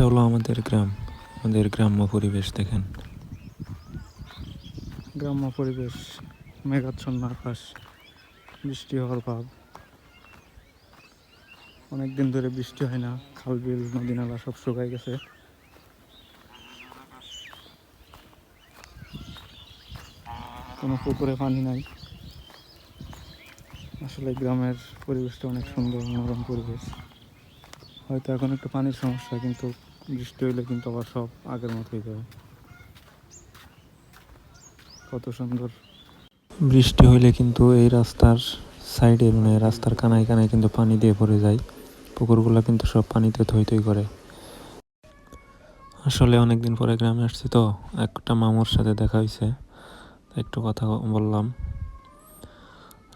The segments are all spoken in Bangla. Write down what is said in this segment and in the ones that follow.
এটা হলো আমাদের গ্রাম। আমাদের গ্রাম্য পরিবেশ, দেখেন। গ্রাম্য পরিবেশ, মেঘাচ্ছন্ন আকাশ, বৃষ্টি হওয়ার ভাব। অনেক দিন ধরে বৃষ্টি হয় না, খাল, বিল, নদী, নালা সব শুকাই গেছে। কোনো পুকুরে পানি নাই। আসলে গ্রামের পরিবেশটা অনেক সুন্দর, মনোরম পরিবেশ। হয়তো এখন একটু পানির সমস্যা, কিন্তু বৃষ্টি হইলে কিন্তু আবার সব আগের মতো হয়ে যাবে। কত সুন্দর। বৃষ্টি হইলে কিন্তু এই রাস্তার সাইডে মানে রাস্তার কানায় কানায় কিন্তু পানি দিয়ে ভরে যায়। পুকুরগুলো কিন্তু সব পানিতে থই থই করে। আসলে অনেকদিন পরে গ্রামে আসছি তো, একটা মামুর সাথে দেখা হয়েছে একটু কথা বললাম।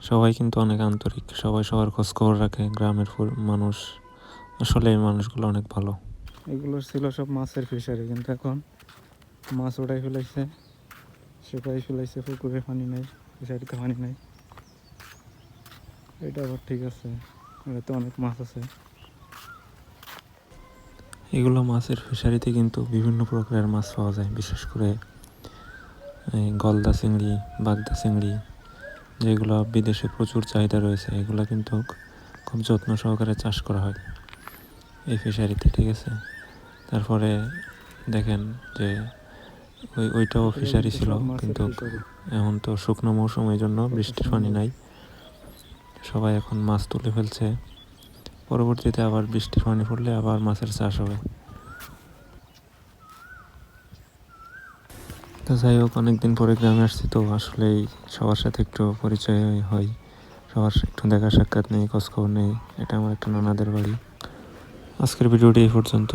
সবাই কিন্তু অনেক আন্তরিক, সবাই সবার খোঁজ খবর রাখে। গ্রামের মানুষ, আসলে এই মানুষগুলো অনেক ভালো। এগুলো ছিল সব মাছের ফিশারি, কিন্তু এখন মাছ ওটাই ফেলাইছে। সেটাই ফেলাইছে, পুকুরে পানি নাই, ফিশারিতে পানি নাই। এটা আবার ঠিক আছে, এটাতে অনেক মাছ আছে। এগুলো মাছের ফিশারিতে কিন্তু বিভিন্ন প্রকারের মাছ পাওয়া যায়, বিশেষ করে গলদা চিংড়ি, বাগদা চিংড়ি, যেগুলো বিদেশে প্রচুর চাহিদা রয়েছে, এগুলো কিন্তু খুব যত্ন সহকারে চাষ করা হয় এই ফিশারিতে, ঠিক আছে? তারপরে দেখেন যে ওই, ওইটাও ফিশারি ছিল, কিন্তু এখন তো শুকনো মৌসুম এই জন্য বৃষ্টির পানি নাই। সবাই এখন মাছ তুলে ফেলছে। পরবর্তীতে আবার বৃষ্টির পানি পড়লে আবার মাছের চাষ হবে। তো যাই হোক, অনেকদিন পরে গ্রামে আসছি, তো আসলেই সবার সাথে একটু পরিচয় হয়। সবার একটু দেখা সাক্ষাৎ নেই খোঁজখবর নেই। এটা আমার একটা নানাদের বাড়ি। আজকের ভিডিওটি এই পর্যন্ত।